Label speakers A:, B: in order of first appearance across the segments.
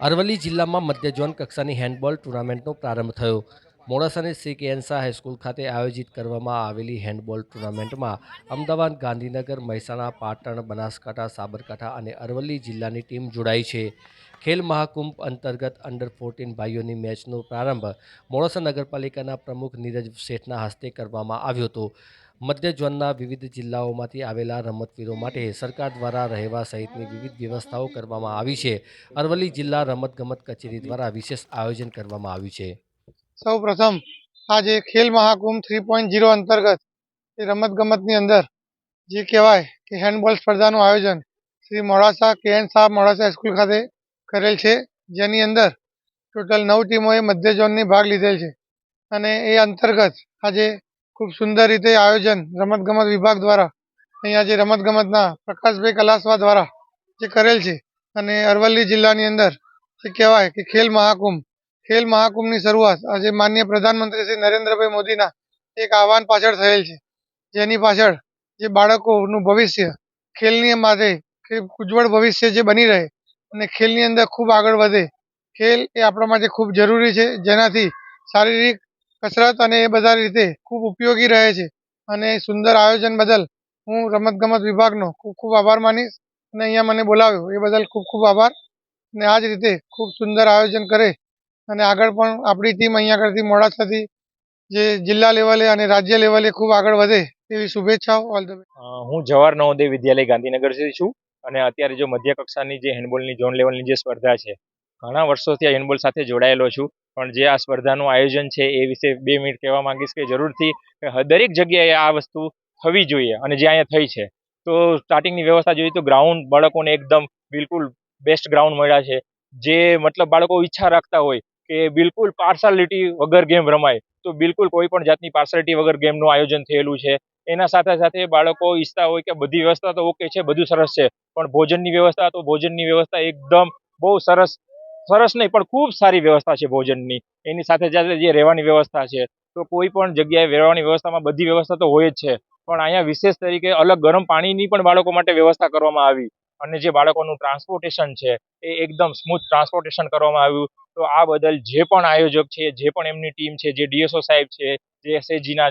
A: અરવલ્લી જિલ્લામાં મધ્ય ઝોન કક્ષાની હેન્ડબોલ ટુર્નામેન્ટનો પ્રારંભ થયો. મોડાસાની શ્રી કેન્સા હાઈસ્કૂલ ખાતે આયોજિત કરવામાં આવેલી હેન્ડબોલ ટુર્નામેન્ટમાં અમદાવાદ, ગાંધીનગર, મહેસાણા, પાટણ, બનાસકાંઠા, સાબરકાંઠા અને અરવલ્લી જિલ્લાની ટીમ જોડાઈ છે. ખેલ મહાકુંભ અંતર્ગત અંડર ફોર્ટીન ભાઈઓની મેચનો પ્રારંભ મોડાસા નગરપાલિકાના પ્રમુખ નીરજ શેઠના હસ્તે કરવામાં આવ્યો હતો. મધ્ય ઝોનના વિવિધ જિલ્લાઓમાંથી આવેલા રમતવીરો માટે સરકાર દ્વારા રહેવા સહિતની વિવિધ વ્યવસ્થાઓ કરવામાં આવી છે. અરવલ્લી જિલ્લા રમતગમત કચેરી દ્વારા વિશેષ આયોજન કરવામાં આવ્યું છે.
B: સૌ પ્રથમ આજે Khel Mahakumbh three point zero અંતર્ગત એ રમતગમતની અંદર જે કહેવાય કે હેન્ડબોલ સ્પર્ધાનું આયોજન શ્રી મોડાસા કેએન શાહ મોડાસા સ્કૂલ ખાતે કરેલ છે. જેની અંદર ટોટલ નવ ટીમોએ મધ્ય ઝોનની ભાગ લીધેલ છે. અને એ અંતર્ગત આજે ખૂબ સુંદર રીતે આયોજન રમતગમત વિભાગ દ્વારા અહીંયા જે રમતગમતના પ્રકાશભાઈ કલાસવા દ્વારા જે કરેલ છે. અને અરવલ્લી જિલ્લાની અંદર જે કહેવાય કે ખેલ મહાકુંભ ખેલ મહાકુંભની શરૂઆત આજે માનનીય પ્રધાનમંત્રી શ્રી નરેન્દ્રભાઈ મોદીના એક આહવાન પાછળ થયેલ છે. જેની પાછળ જે બાળકોનું ભવિષ્ય, ખેલની માટે ઉજ્જવળ ભવિષ્ય જે બની રહે અને ખેલની અંદર ખૂબ આગળ વધે, ખેલ એ આપણા માટે ખૂબ જરૂરી છે. જેનાથી શારીરિક કસરત અને એ બધા રીતે ખૂબ ઉપયોગી રહે છે. અને સુંદર આયોજન બદલ હું રમતગમત વિભાગનો ખૂબ ખૂબ આભાર માનીશ અને અહીંયા મને બોલાવ્યો. એ બદલ ખૂબ ખૂબ આભાર. અને આ જ રીતે ખૂબ સુંદર આયોજન કરે અને આગળ પણ આપણી ટીમ અહીંયા આગળથી મોડાસાથી જે જિલ્લા લેવલે અને રાજ્ય લેવલે ખૂબ આગળ વધે એવી શુભેચ્છાઓ. ઓલ ધ
C: હું જવાહર નવોદય વિદ્યાલય ગાંધીનગરથી છું અને અત્યારે જો મધ્ય કક્ષાની જે હેન્ડબોલની ઝોન લેવલની જે સ્પર્ધા છે, ઘણા વર્ષોથી આ હેન્ડબોલ સાથે જોડાયેલો છું. પણ જે આ સ્પર્ધાનું આયોજન છે એ વિશે બે મિનિટ કહેવા માંગીશ કે જરૂરથી દરેક જગ્યાએ આ વસ્તુ થવી જોઈએ અને જે અહીંયા થઈ છે. તો સ્ટાર્ટિંગની વ્યવસ્થા જોઈએ તો ગ્રાઉન્ડ બાળકોને એકદમ બિલકુલ બેસ્ટ ગ્રાઉન્ડ મળ્યા છે. જે મતલબ બાળકો ઈચ્છા રાખતા હોય કે બિલકુલ પાર્સાલિટી વગર ગેમ રમાય. તો બિલકુલ કોઈ પણ જાતની પાર્સાલિટી વગર ગેમનું આયોજન થયેલું છે. એના સાથે સાથે બાળકો ઈચ્છતા હોય કે બધી વ્યવસ્થા તો ઓકે છે, બધું સરસ છે. પણ ભોજનની વ્યવસ્થા તો ભોજનની વ્યવસ્થા એકદમ બહુ સરસ સરસ નહીં, પણ ખૂબ સારી વ્યવસ્થા છે ભોજનની. એની સાથે સાથે જે રહેવાની વ્યવસ્થા છે, તો કોઈ પણ જગ્યાએ રહેવાની વ્યવસ્થામાં બધી વ્યવસ્થા તો હોય જ છે. પણ અહીંયા વિશેષ તરીકે અલગ ગરમ પાણીની પણ બાળકો માટે વ્યવસ્થા કરવામાં આવી. અને જે બાળકોનું ટ્રાન્સપોર્ટેશન છે, એ એકદમ સ્મૂથ ટ્રાન્સપોર્ટેશન કરવામાં આવ્યું. તો આ બદલ જે પણ આયોજક છે, જે પણ એમની ટીમ છે, જે ડીએસઓ સાહેબ છે, જે એસએજીના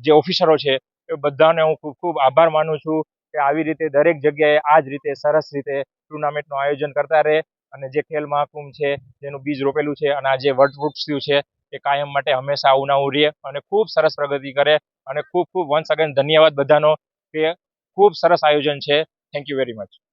C: જે ઓફિસરો છે, એ બધાને હું ખૂબ ખૂબ આભાર માનું છું કે આવી રીતે દરેક જગ્યાએ આ જ રીતે સરસ રીતે ટુર્નામેન્ટનું આયોજન કરતા રહે અને જે ખેલ મહાકુંભ છે, જેનું બીજ રોપેલું છે અને આ જે વટવૃક્ષ થયું છે, એ કાયમ માટે હંમેશા આવું ના રહે અને ખૂબ સરસ પ્રગતિ કરે અને ખૂબ ખૂબ વન્સ અગેન ધન્યવાદ બધાનો કે ખૂબ સરસ આયોજન છે. Thank you very much